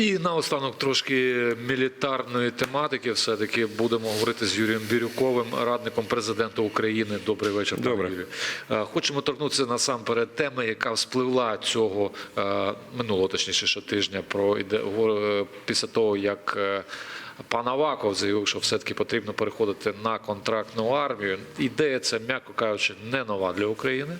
І наостанок трошки мілітарної тематики. Все-таки будемо говорити з Юрієм Бірюковим, радником президента України. Добрий вечір, Добре. Юрію. Е, Хочемо торкнутися насамперед теми, яка вспливла цього е, минулого, точніше, ще тижня про е, після того, як. Пан Аваков заявив, що все-таки потрібно переходити на контрактну армію. Ідея ця, м'яко кажучи, не нова для України.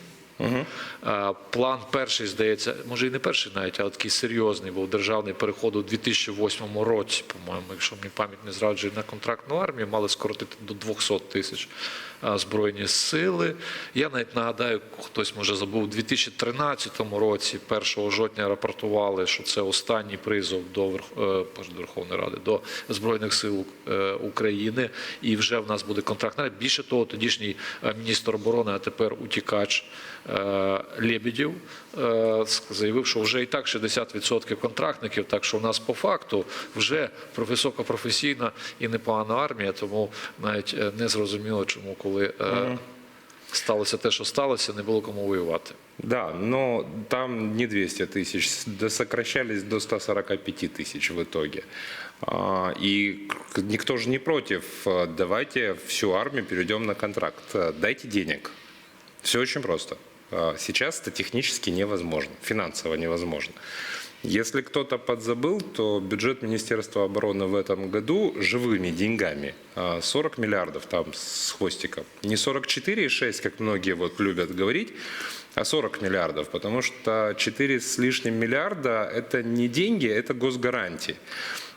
Е, План перший, здається, може і не перший навіть, але такий серйозний був державний переход у 2008 році, по-моєму, якщо мені пам'ять не зраджує на контрактну армію, мали скоротити до 200 тисяч збройні сили. Я навіть нагадаю, хтось може забув, у 2013 році, 1 жовтня, рапортували, що це останній призов до, е, Верховної Ради, до Збройних сил е, України, і вже в нас буде контрактна. армія. Більше того, тодішній е, міністр оборони, а тепер утікач е, е, заявив, що вже і так 60% контрактників, так що в нас по факту вже високопрофесійна і непогана армія, тому навіть е, не зрозуміло, чому коли е, сталося те, що сталося, не було кому воювати. Да, но там не 200 тысяч, сокращались до 145 тысяч в итоге. А, И никто же не против. А, Давайте всю армию перейдем на контракт. А, Дайте денег. Все очень просто. А, Сейчас это технически невозможно, финансово невозможно. Если кто-то подзабыл, то бюджет Министерства обороны в этом году живыми деньгами а, 40 миллиардов там с хвостиком. Не 44,6, как многие вот любят говорить, а 40 миллиардов, потому что 4 с лишним миллиарда – это не деньги, это госгарантии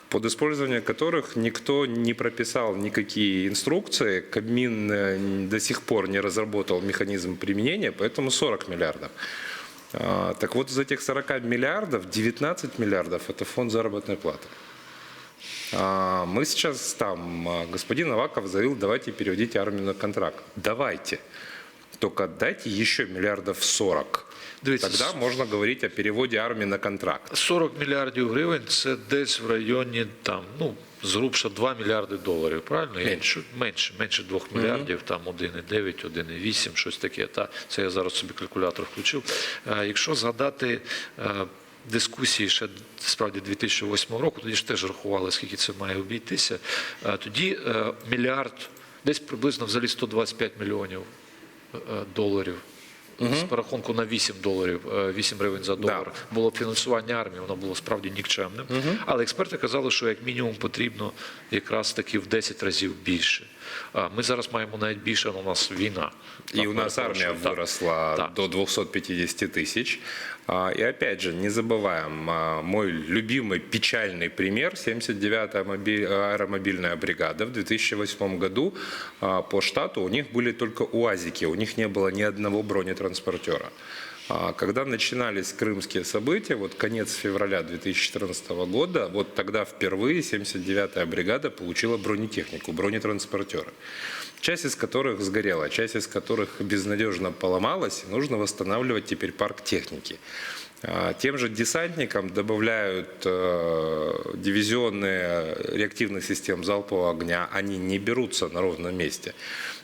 под использование которых никто не прописал никакие инструкции, Кабмин э, до сих пор не разработал механизм применения, поэтому 40 миллиардов. А, Так вот, из этих 40 миллиардов 19 миллиардов – это фонд заработной платы. А, Мы сейчас там, а, господин Аваков заявил, давайте переводите армию на контракт. Давайте. Только дайте еще миллиардов 40. Дивіться, Тогда можно говорить о переводе армии на контракт. 40 мільярдів гривень це десь в районі там, ну, зрубша 2 мільярди доларів, правильно? Менше. менше, менше 2 мільярдів, там 1,9, 1,8, щось таке. Та, це я зараз собі калькулятор включив. Е, Якщо згадати е, дискусії ще справді 2008 року, тоді ж теж рахували, скільки це має обійтися, е, тоді мільярд, десь приблизно взагалі 125 мільйонів е, доларів. З порахунку на 8 доларів, е, 8 гривень за долар було фінансування армії, воно було справді нікчемним. Але експерти казали, що як мінімум потрібно якраз таки в 10 разів більше. Ми зараз маємо навіть більше, але у нас війна. І у нас армія виросла до 250 тысяч. А, И опять же, не забываем, а, мой любимый печальный пример, 79-я моби- аэромобильная бригада в 2008 году а, по штату у них были только УАЗики, у них не было ни одного бронетранспортера. Когда начинались крымские события, вот конец февраля 2014 года, вот тогда впервые 79-я бригада получила бронетехнику, бронетранспортеры. Часть из которых сгорела, часть из которых безнадежно поломалась, нужно восстанавливать теперь парк техники. А, Тем же десантникам добавляют э, дивизионные реактивных систем залпового огня, они не берутся на ровном месте.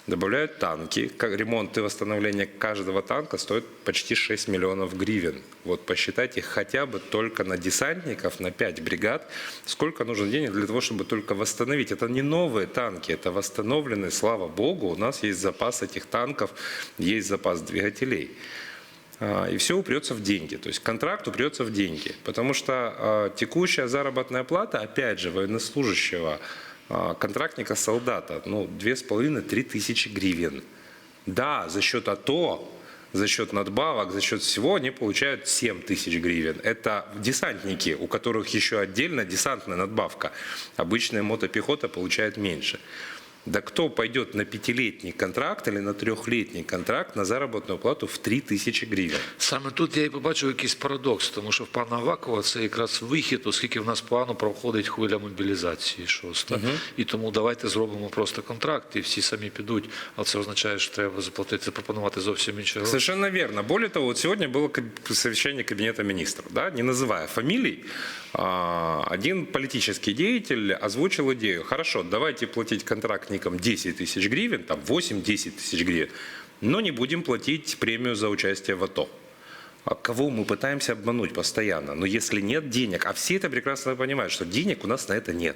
Добавляют танки. Ремонт и восстановление каждого танка стоит почти 6 миллионов гривен. Вот посчитайте хотя бы только на десантников, на 5 бригад, сколько нужно денег для того, чтобы только восстановить. Это не новые танки, это восстановленные, слава богу, у нас есть запас этих танков, есть запас двигателей. А, И все упрется в деньги. То есть контракт упрется в деньги. Потому что а, текущая заработная плата, опять же, военнослужащего, а, контрактника, солдата, ну, 2,5-3 тысячи гривен. Да, за счет АТО, за счет надбавок, за счет всего они получают 7 тысяч гривен. Это десантники, у которых еще отдельно десантная надбавка. Обычная мотопехота получает меньше. Да кто пойдет на пятилетний контракт или на трехлетний контракт на заработную плату в 3 тысячи гривен? Саме тут я і побачив якийсь парадокс, тому що в пана Авакова це якраз вихід, оскільки в нас погано проходить хвиля мобілізації шоста. І тому давайте зробимо просто контракт, і всі самі підуть. Але це означає, що треба заплатити, запропонувати зовсім інші гроші. Совершенно верно. Более того, вот сегодня было каб- совещание Кабинета министров, да, не называя фамилий, а, один политический деятель озвучил идею, хорошо, давайте платить контрактникам 10 тысяч гривен, там 8-10 тысяч гривен, но не будем платить премию за участие в АТО. А Кого мы пытаемся обмануть постоянно? Но если нет денег, а все это прекрасно понимают, что денег у нас на это нет,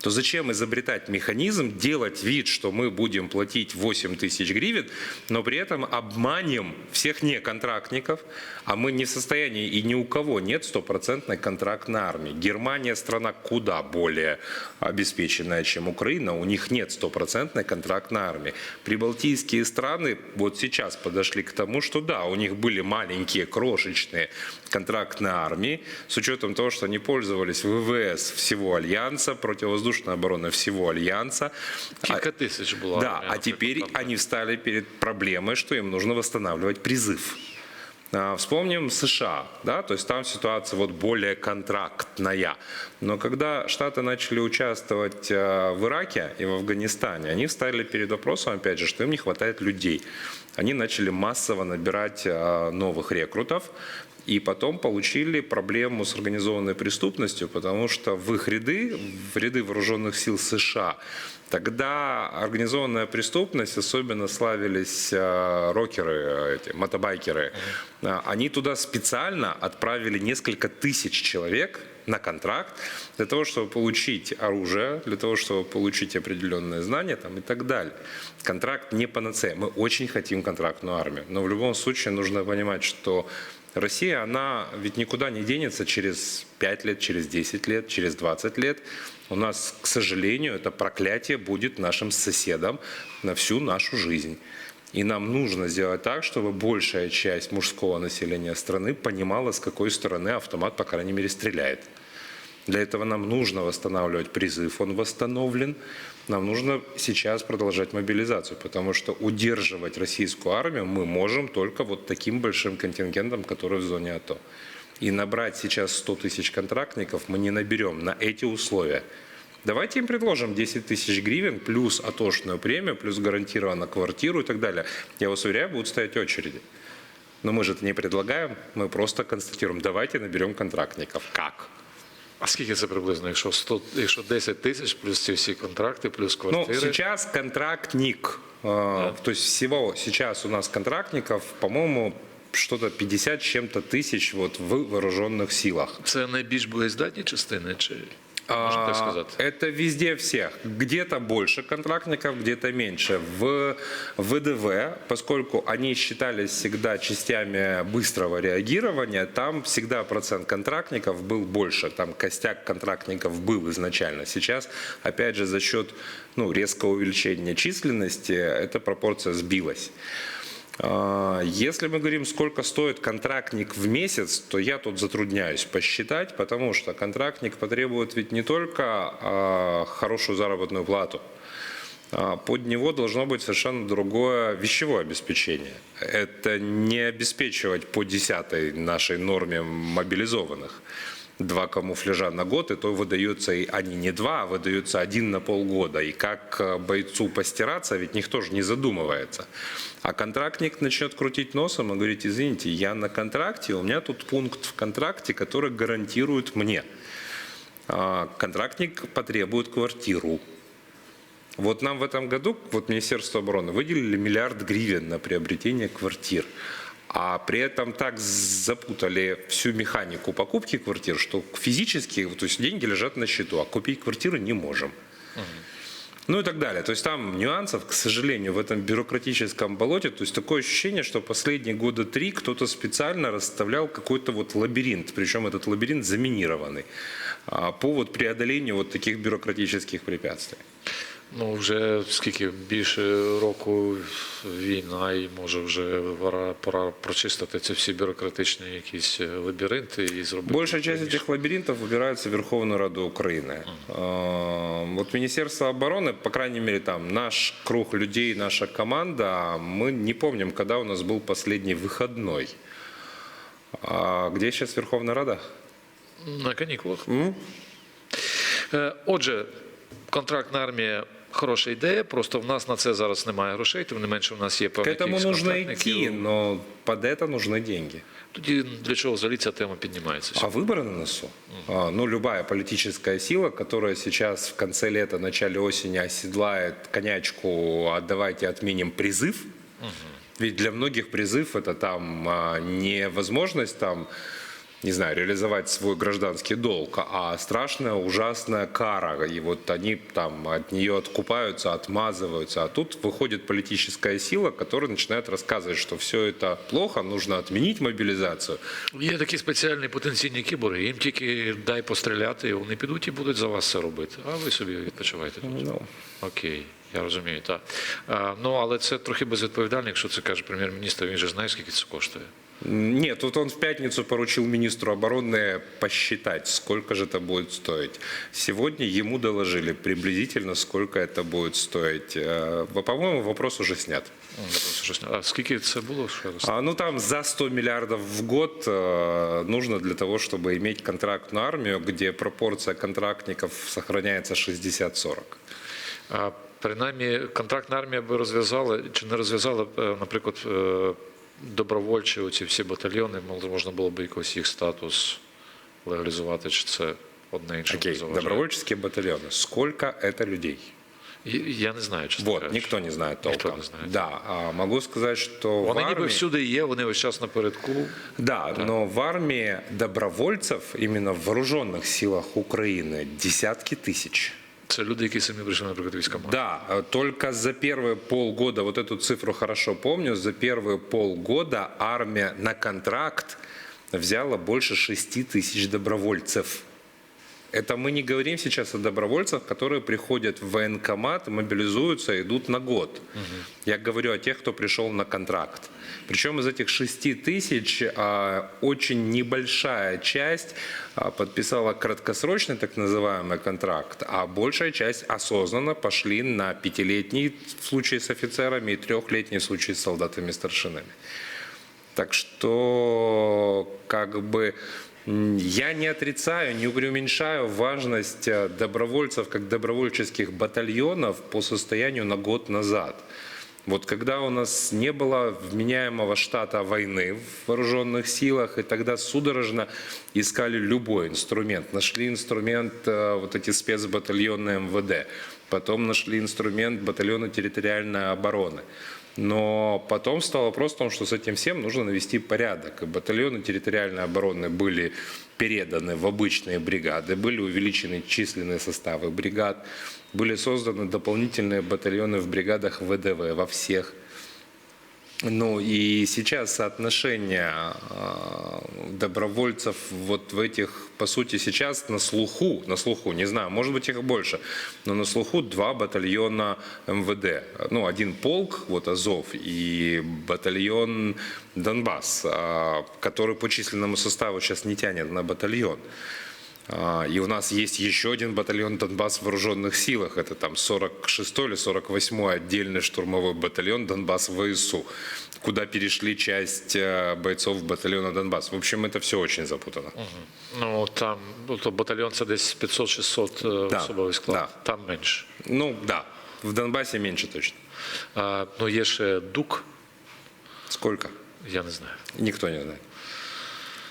то зачем изобретать механизм, делать вид, что мы будем платить 8 тысяч гривен, но при этом обманем всех неконтрактников, а мы не в состоянии, и ни у кого нет стопроцентной контрактной армии. Германия страна куда более обеспеченная, чем Украина, у них нет стопроцентной контрактной армии. Прибалтийские страны вот сейчас подошли к тому, что да, у них были маленькие, крошечные контрактные армии, с учетом того, что они пользовались ВВС всего Альянса, противовоздушной обороны всего Альянса. Кілька тисяч була. да, а теперь они встали перед проблемой, что им нужно восстанавливать призыв. А, Вспомним США, да, то есть там ситуация вот более контрактная. Но когда Штаты начали участвовать а, в Ираке и в Афганистане, они встали перед вопросом, опять же, что им не хватает людей. Они начали массово набирать а, новых рекрутов, и потом получили проблему с организованной преступностью, потому что в их ряды, в ряды вооруженных сил США, тогда организованная преступность, особенно славились э, рокеры, э, эти, мотобайкеры, Э, они туда специально отправили несколько тысяч человек на контракт для того, чтобы получить оружие, для того, чтобы получить определенные знания там, и так далее. Контракт не панацея. Мы очень хотим контрактную армию, но в любом случае нужно понимать, что Россия, она ведь никуда не денется через 5 лет, через 10 лет, через 20 лет. У нас, к сожалению, это проклятие будет нашим соседом на всю нашу жизнь. И нам нужно сделать так, чтобы большая часть мужского населения страны понимала, с какой стороны автомат, по крайней мере, стреляет. Для этого нам нужно восстанавливать призыв, он восстановлен. Нам нужно сейчас продолжать мобилизацию, потому что удерживать российскую армию мы можем только вот таким большим контингентом, который в зоне АТО. И набрать сейчас 100 тысяч контрактников мы не наберем на эти условия. Давайте им предложим 10 тысяч гривен плюс атошную премию, плюс гарантированно квартиру и так далее. Я вас уверяю, будут стоять очереди. Но мы же это не предлагаем, мы просто констатируем, давайте наберем контрактников. Как? А скільки це приблизно? Якщо 100, якщо 10 тисяч, плюс ці всі контракти, плюс Ну, квартири. сейчас контрактник, э, то есть всего сейчас у нас контрактников, по-моему, что-то 50 с чем-то тысяч вот в вооруженных силах. Це найбільш боєздатні частини, чи можна так А, сказати? Это везде всех. Где-то больше контрактников, где-то меньше. В ВДВ, поскольку они считались всегда частями быстрого реагирования, там всегда процент контрактников был больше. Там костяк контрактников был изначально. Сейчас, опять же, за счет ну, резкого увеличения численности, эта пропорция сбилась. А, Если мы говорим, сколько стоит контрактник в месяц, то я тут затрудняюсь посчитать, потому что контрактник потребует ведь не только а, хорошую заработную плату, а под него должно быть совершенно другое вещевое обеспечение. Это не обеспечивать по десятой нашей норме мобилизованных два камуфляжа на год, и то выдаются и они не два, а выдаются один на полгода. И как э, бойцу постираться, ведь никто же не задумывается. А контрактник начнет крутить носом и говорить, извините, я на контракте, у меня тут пункт в контракте, который гарантирует мне. А, Контрактник потребует квартиру. Вот нам в этом году, вот Министерство обороны, выделили миллиард гривен на приобретение квартир. А при этом так запутали всю механику покупки квартир, что физически, то есть деньги лежат на счету, а купить квартиру не можем. Ну и так далее. То есть там нюансов, к сожалению, в этом бюрократическом болоте. То есть такое ощущение, что последние года три кто-то специально расставлял какой-то вот лабиринт. Причем этот лабиринт заминированный а, по вот преодолению вот таких бюрократических препятствий. Ну, вже скільки більше року війна, і може вже пора, пора прочистити ці всі бюрократичні якісь лабіринти і зробити. Большая часть більш- этих лабиринтов выбирается в Верховную Раду Украины. А, Вот Министерство обороны, по крайней мере, там наш круг людей, наша команда, мы не помним, когда у нас был последний выходной. А где сейчас Верховная Рада? На канікулах. Е, Отже, контрактна армія. Хороша ідея, просто в нас на це зараз немає грошей, тим не менше в нас є К певна этому кількість нужно контрактників. идти, но под это нужны деньги. Тоді для чого взагалі ця тема піднімається? А выборы на носу? А, Ну, любая политическая сила, которая сейчас в конце лета, начале осени оседлает конячку «а давайте отменим призыв», Ведь для многих призыв это там а, не возможность там, не знаю, реализовать свой гражданский долг, а страшная, ужасная кара. И вот они там от нее откупаются, отмазываются. А тут выходит политическая сила, которая начинает рассказывать, что все это плохо, нужно отменить мобилизацию. Є такі спеціальні потенційні кіборги, їм тільки дай постріляти, і вони підуть і будуть за вас це робити. А ви собі відпочивайте тут. Ну, Окей, я розумію, так. А, ну, але це трохи безвідповідально, якщо це каже прем'єр-міністр, він же знає, скільки це коштує. Нет, тут он в пятницу поручил министру обороны посчитать, сколько же это будет стоить. Сегодня ему доложили приблизительно, сколько это будет стоить. Э, По-моему, вопрос уже снят. М, я просто щось не- А скільки це було? Ще раз? А, ну там за 100 миллиардов в год э, нужно для того, чтобы иметь контрактную армию, где пропорция контрактников сохраняется 60-40. А принаймні контрактна армія би розв'язала чи не розв'язала, б, е, наприклад, е, добровольчі оці всі батальйони, мол, можна було б якось їх статус легалізувати, чи це одне інше Окей, заважає? добровольческие батальоны. Сколько это людей? І- Я не знаю, чесно Вот, кажучи. никто не знает Ніхто толком. не знає. Да, а могу сказать, что Вони в ніби армии... всюди є, вони весь час напередку. Да, но в армии добровольцев, именно в вооруженных силах Украины, десятки тысяч. Це люди, які самі прийшли, наприклад, військомат. Да, э, только за первые полгода, вот эту цифру хорошо помню, за первые полгода армия на контракт взяла больше 6 тысяч добровольцев. Это мы не говорим сейчас о добровольцах, которые приходят в военкомат, мобилизуются, идут на год. Я говорю о тех, кто пришел на контракт. Причем из этих 6 тысяч а, очень небольшая часть а, подписала краткосрочный так называемый контракт, а большая часть осознанно пошли на пятилетний в случае с офицерами и трехлетний в случае с солдатами-старшинами. Так что, как бы, я не отрицаю, не преуменьшаю важность э, добровольцев как добровольческих батальонов по состоянию на год назад. Вот когда у нас не было вменяемого штата войны в вооруженных силах, и тогда судорожно искали любой инструмент. Нашли инструмент э, вот эти спецбатальоны МВД, потом нашли инструмент батальона территориальной обороны. Но потом стал вопрос в том, что с этим всем нужно навести порядок. Батальоны территориальной обороны были переданы в обычные бригады, были увеличены численные составы бригад, были созданы дополнительные батальоны в бригадах ВДВ во всех ну и сейчас соотношение э, добровольцев вот в этих, по сути, сейчас на слуху, на слуху, не знаю, может быть их больше, но на слуху два батальона МВД. Ну, один полк, вот Азов, и батальон Донбасс, а, который по численному составу сейчас не тянет на батальон. А, И у нас есть еще один батальон Донбасс в вооруженных силах. Это там 46 или 48 отдельный штурмовой батальон Донбасс ВСУ, куда перешли часть э, бойцов батальона Донбасс. В общем, это все очень запутано. Ну там ну, то батальйон це десь 500-600 Да, особовий склад, да. там менше. Ну да, в Донбассе меньше точно. А, ну є ще ДУК, Сколько? я не знаю. Никто не знает.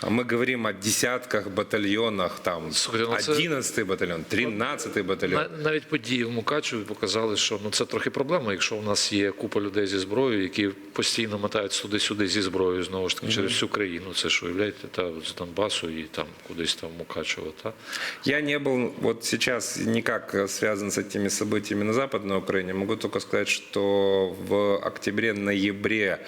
А мы говорим о десятках батальонах, там Слушайте, ну це- 11 батальон, 13 батальон. На- Навіть події в Мукачеві показали, що ну це трохи проблема, якщо у нас є купа людей зі зброєю, які постійно мотають туди-сюди зі зброєю знову ж таки через всю країну. Це що уявляєте, та з Донбасу і там кудись там в Мукачево, та Я не был вот сейчас никак э, связан с этими событиями на Западной Украине. Могу только сказать, что в октябре-ноябре, э,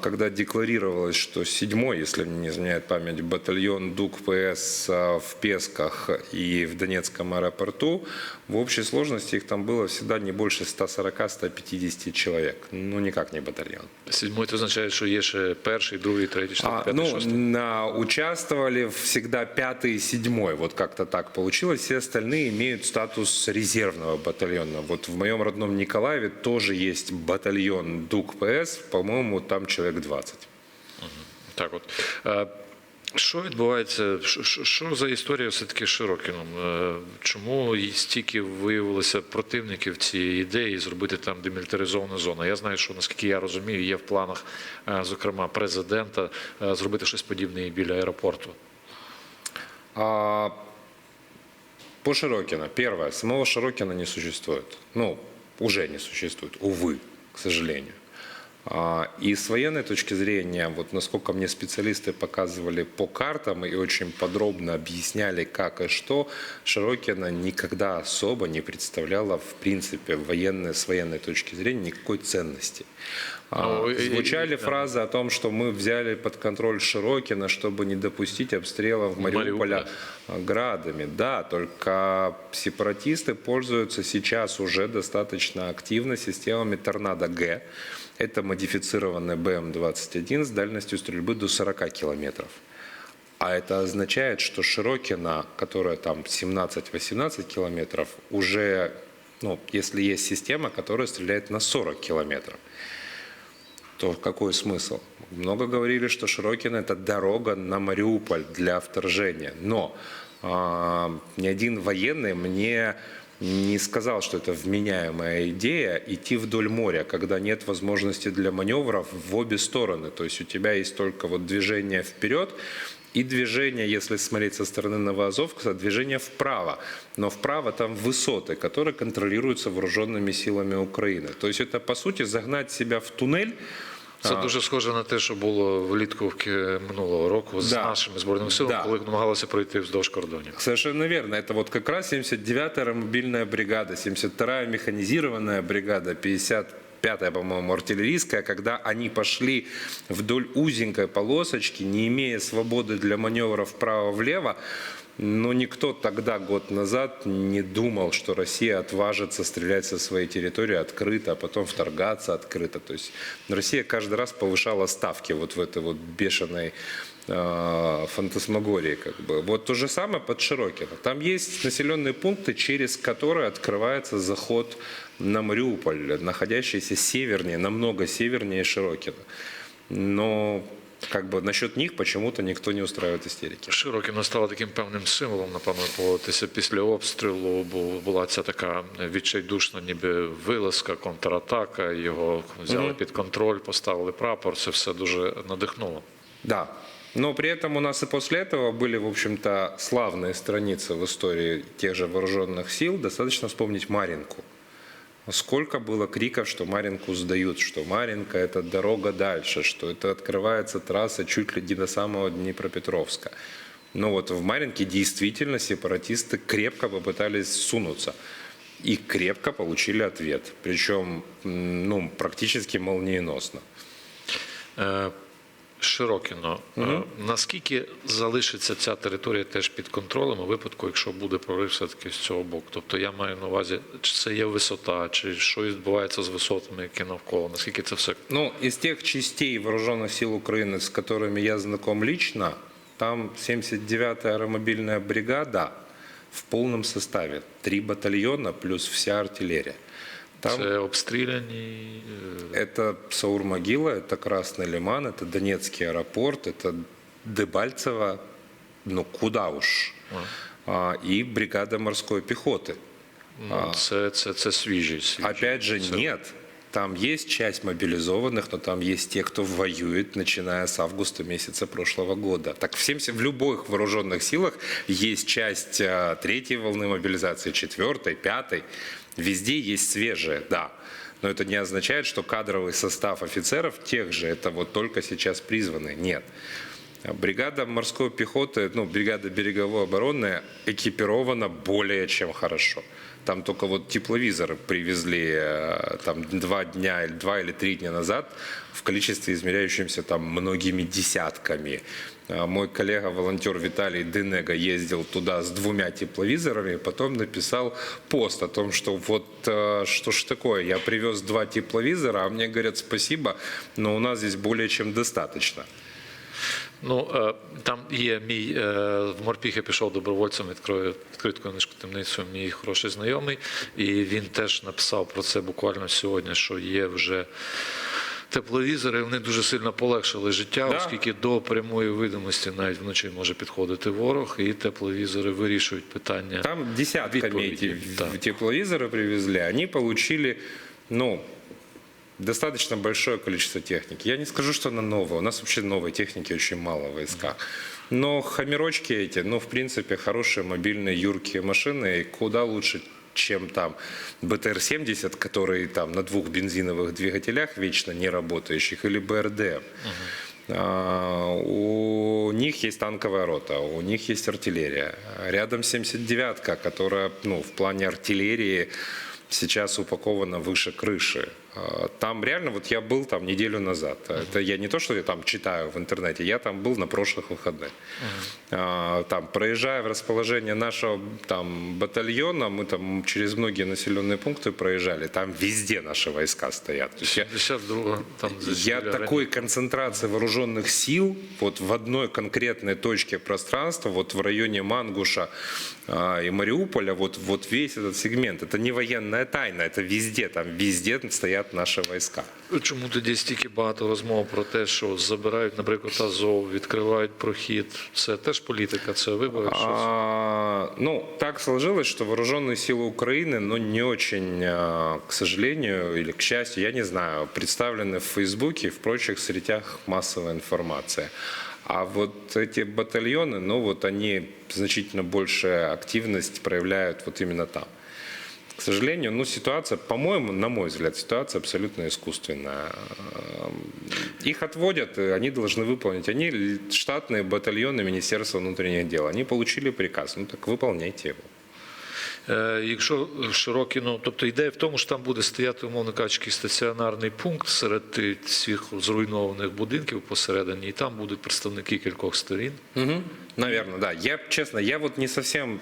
когда декларировалось, что седьмой, если мне не изменяет память, батальон ДУК ПС э, в Песках и в Донецком аэропорту, в общей сложности их там было всегда не больше 140-150 человек. Ну, никак не батальон. сідьмой це означає, що є ще перший, другий, третій, А, четвертий, п'ятий, ну, шостий. на, участвовали всегда пятый и седьмой, вот как-то так получилось. Все остальные имеют статус резервного батальона. Вот в моем родном Николаеве тоже есть батальон ДУК ПС, по-моему, там человек 20. Так от. Е, Що відбувається? Що- за історія все-таки з Широкіном? Е, Чому стільки виявилося противників цієї ідеї зробити там демілітаризовану зону? Я знаю, що наскільки я розумію, є в планах, е, зокрема, президента зробити щось подібне і біля аеропорту. А, по Широкино. Первое. Самого Широкина не существует. Ну, уже не существует, увы, к сожалению. А, И с военной точки зрения, вот насколько мне специалисты показывали по картам и очень подробно объясняли, как и что, Широкина никогда особо не представляла, в принципе, военной, с военной точки зрения никакой ценности. А, Ну, и- Звучали да. фразы о том, что мы взяли под контроль Широкина, чтобы не допустить обстрелов Мариуполя Мариуполя. градами. Да, только сепаратисты пользуются сейчас уже достаточно активно системами «Торнадо-Г». Это модифицированный БМ-21 с дальностью стрельбы до 40 километров. А это означает, что Широкина, которая там 17-18 километров, уже, ну, если есть система, которая стреляет на 40 километров, то какой смысл? Много говорили, что Широкин это дорога на Мариуполь для вторжения. Но а, ни один военный мне не сказал, что это вменяемая идея идти вдоль моря, когда нет возможности для маневров в обе стороны. То есть у тебя есть только вот движение вперед и движение, если смотреть со стороны Новоазовска, движение вправо. Но вправо там высоты, которые контролируются вооруженными силами Украины. То есть это, по сути, загнать себя в туннель, Це дуже схоже на те, що було влітку минулого року з Да. нашими збройними силами, Да. коли намагалися пройти вздовж кордонів. Совершенно верно. Это вот как раз 79-я аэромобильная бригада, 72-я механизированная бригада, 55-я, по-моему, артиллерийская, когда они пошли вдоль узенькой полосочки, не имея свободы для маневра вправо-влево, но никто тогда, год назад, не думал, что Россия отважится стрелять со своей территории открыто, а потом вторгаться открыто. То есть Россия каждый раз повышала ставки вот в этой вот бешеной фантасмагории. Как бы. Вот то же самое под Широкино. Там есть населенные пункты, через которые открывается заход на Мариуполь, находящийся севернее, намного севернее Широкина. Но как бы насчет них почему-то никто не устраивает истерики. Широкіно стало таким певним символом, напевно, поводитися після обстрілу, бо була ця така відчайдушна ніби вилазка, контратака, його взяли під контроль, поставили прапор, це все дуже надихнуло. Да. но при этом у нас и после этого были, в общем-то, славные страницы в истории тех же вооруженных сил. Достаточно вспомнить Маринку. Сколько было криков, что Маринку сдают, что Маринка – это дорога дальше, что это открывается трасса чуть ли не до самого Днепропетровска. Но вот в Маринке действительно сепаратисты крепко попытались сунуться. И крепко получили ответ. Причем ну, практически молниеносно. Е, Широкіно, е, наскільки залишиться ця територія теж під контролем у випадку, якщо буде прорив все-таки з цього боку? Тобто я маю на увазі, чи це є висота, чи що відбувається з висотами, які навколо, наскільки це все Ну, из тех частей вооруженных сил Украины, с которыми я знаком лично, там 79-я аэромобильная бригада в полном составе. Три батальона плюс вся артиллерия. Там це обстріляні. е, это Саур-Могила, это Красный Лиман, это Донецкий аэропорт, это Дебальцево, ну куда уж. А, и бригада морской пехоты. Ну, це, це, це свіжі. свіжі. Опять же, Це- нет. Там есть часть мобилизованных, но там есть те, кто воюет, начиная с августа месяца прошлого года. Так в, 70, в любых вооруженных силах есть часть а, третьей волны мобилизации, четвертой, пятой. Везде есть свежие, да. Но это не означает, что кадровый состав офицеров тех же, это вот только сейчас призванные. Нет. Бригада морской пехоты, ну, бригада береговой обороны экипирована более чем хорошо. Там только вот тепловизоры привезли э, там два дня, два или три дня назад в количестве измеряющемся там многими десятками. А Мой коллега-волонтер Виталий Денега ездил туда с двумя тепловизорами, потом написал пост о том, что вот э, что ж такое, я привез два тепловизора, а мне говорят спасибо, но у нас здесь более чем достаточно. Ну, е, там є мій е, в морпіхи пішов добровольцем відкрою відкриту книжку темницю. Мій хороший знайомий, і він теж написав про це буквально сьогодні, що є вже. Тепловізори вони дуже сильно полегшили життя, Да. оскільки до прямої видимості навіть вночі може підходити ворог, і тепловізори вирішують питання. Там десятками Відповіді, эти да. тепловизоры привезли, они получили, ну, достаточно большое количество техники. Я не скажу, что она новая. У нас вообще новой техники очень мало в войсках. Но хамерочки эти, ну, в принципе, хорошие мобильные юркие машины, и куда лучше чем там БТР-70, который там на двух бензиновых двигателях вечно не работающих, или БРД. А, У них есть танковая рота, у них есть артиллерия. Рядом 79-ка, которая ну, в плане артиллерии сейчас упакована выше крыши. А, Там реально, вот я был там неделю назад. Это я не то, что я там читаю в интернете, я там был на прошлых выходных. А, Там, проезжая в расположение нашего там батальона, мы там через многие населенные пункты проезжали, там везде наши войска стоят. Я, 52 там я такой концентрации вооруженных сил вот в одной конкретной точке пространства, вот в районе Мангуша а, и Мариуполя, вот, вот весь этот сегмент, это не военная тайна, это везде, там везде стоят наши войска. Чому тоді стільки багато розмов про те, що забирають, наприклад, Азов, відкривають прохід? Це теж політика, це вибори. щось? А, ну, так сложилось, что вооруженные силы Украины, ну, не очень, а, к сожалению или к счастью, я не знаю, представлены в Фейсбуке и в прочих сетях массовой информации. А вот эти батальоны, ну, вот они значительно большая активность проявляют вот именно там. К сожалению, ну, ситуация, по-моему, на мой взгляд, ситуация абсолютно искусственная. Эм, Их отводят, и они должны выполнить. Они л- штатные батальоны Министерства внутренних дел. Они получили приказ, ну так выполняйте его. Е, Якщо широкі, ну тобто ідея в тому, що там буде стояти, умовно кажучи, якийсь стаціонарний пункт серед тих всіх зруйнованих будинків посередині, і там будуть представники кількох сторін. Наверное, да. Я, честно, я вот не совсем э,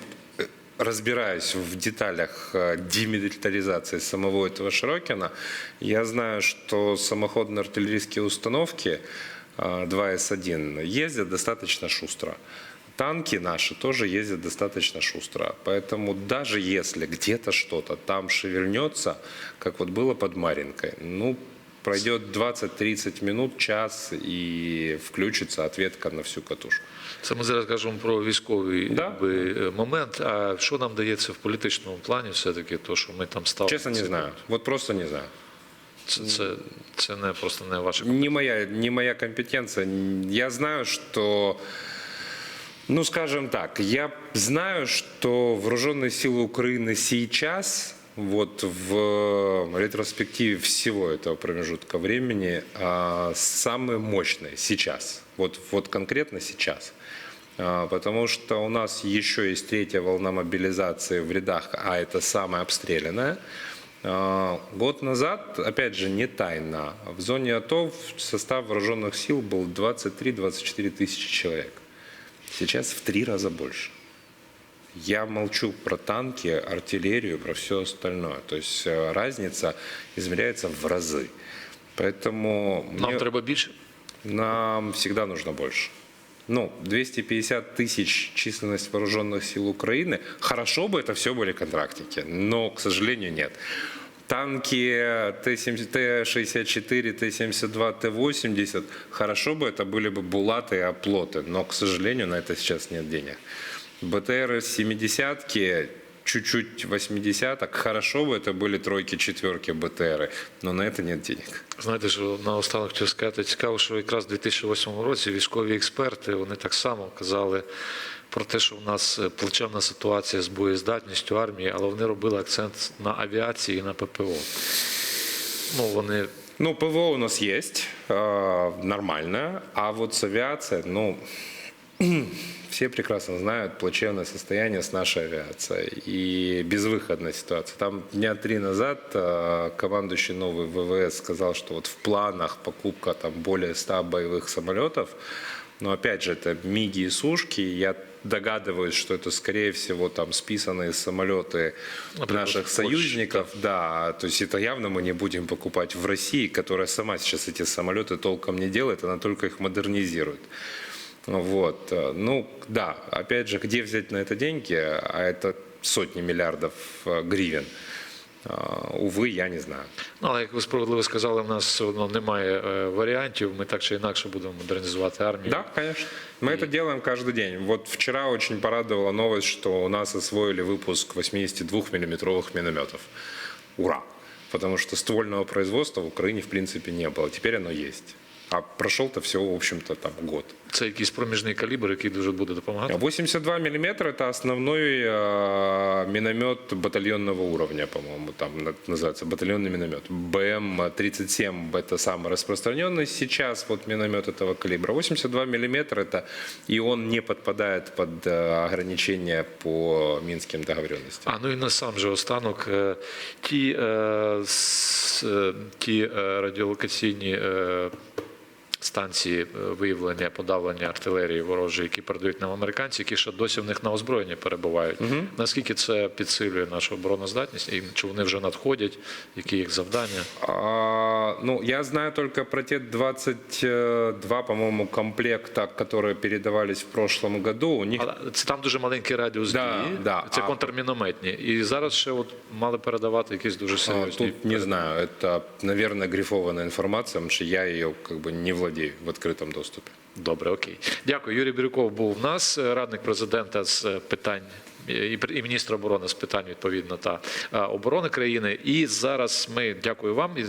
разбираюсь в деталях э, демилитаризации самого этого Широкина. Я знаю, что самоходные артиллерийские установки э, 2С1 ездят достаточно шустро. Танки наши тоже ездят достаточно шустро. Поэтому даже если где-то что-то там шевельнется, как вот было под Маринкой, ну, пройдет 20-30 минут, час и включится ответка на всю катушку. Це ми зараз кажемо про військовий Да. якби, е, момент. А що нам дається в політичному плані, все-таки, то, що ми там стали? Честно, не знаю. Вот просто не знаю. Це, це, це не просто не ваше. Не моя, не моя компетенция. Я знаю, что, ну, скажем так, я знаю, что вооруженные силы Украины сейчас, вот в ретроспективе всего этого промежутка времени, а, самые мощные сейчас. Вот, вот конкретно сейчас. А, Потому что у нас еще есть третья волна мобилизации в рядах, а это самая обстрелянная. А, Год назад, опять же, не тайна, в зоне АТО в состав вооруженных сил был 23-24 тысячи человек. Сейчас в три раза больше. Я молчу про танки, артиллерию, про все остальное. То есть э, разница измеряется в разы. Поэтому Нам мне- треба більше. нам всегда нужно больше. Ну, 250 тысяч численность вооруженных сил Украины. Хорошо бы это все были контрактники, но, к сожалению, нет. Танки Т-70, Т-64, Т-72, Т-80, хорошо бы это были бы булаты и оплоты, но, к сожалению, на это сейчас нет денег. БТР 70 чуть-чуть 80-ок, хорошо бы это были тройки, четверки БТРы, но на это нет денег. Знаєте, що наостанок хотів сказати, цікаво, що якраз у 2008 році військові експерти вони так само казали про те, що в нас е, плачевна ситуація з боєздатністю армії, але вони робили акцент на авіації і на ППО. Ну, вони Ну, ПВО у нас есть, э, нормально, а вот с авиацией, ну, все прекрасно знают плачевное состояние с нашей авиацией и безвыходная ситуация. Там дня три назад э, командующий новый ВВС сказал, что вот в планах покупка там более 100 боевых самолетов, но опять же, это МИГи и Сушки, я догадываюсь, что это, скорее всего, там списанные самолеты Например, наших союзников, да, то есть это явно мы не будем покупать в России, которая сама сейчас эти самолеты толком не делает, она только их модернизирует. Вот. э, Ну, да, опять же, где взять на это деньги, а это сотни миллиардов э, гривен, А, увы, я не знаю. Ну, але як ви справедливо сказали, в нас все одно немає е, варіантів. Ми так чи інакше будемо модернізувати армію. Да, конечно. Мы это делаем каждый день. Вот вчера очень порадовала новость, что у нас освоили выпуск 82-миллиметровых минометов. Ура! Потому что ствольного производства в Украине в принципе не было. Теперь оно есть. А прошел-то всего, в общем-то, там год. Це якийсь проміжний калібр, який дуже буде допомагати. 82 миллиметра это основной э, миномет батальонного уровня, по-моему, там на- называется батальонный миномет. БМ-37 это самый распространенный сейчас вот миномет этого калибра. 82 миллиметра это и он не подпадает под э, ограничения по минским договоренностям. А ну і на сам же останок е, ті, е, с- е, ті е, радіолокаційні е, станції е, виявлення подавлення артилерії ворожої, які передають нам американці, які ще досі в них на озброєнні перебувають. Наскільки це підсилює нашу обороноздатність, і чи вони вже надходять, які їх завдання? А, ну, я знаю только про те 22, по-моему, комплекта, которые передавались в прошлом году. У них Але це там дуже маленький радіус Да, дії, да. це А- контрмінометні. І зараз ще от мали передавати якісь дуже А, серйозні. Тут не знаю, это, наверное, грифованная информация, потому что я ее как бы не владею в відкритому доступі. Добре, окей. Дякую. Юрій Бірюков був в нас, е, радник президента з е, питань е, і пр- і міністр оборони з питань відповідно та оборони країни. І зараз ми дякую вам і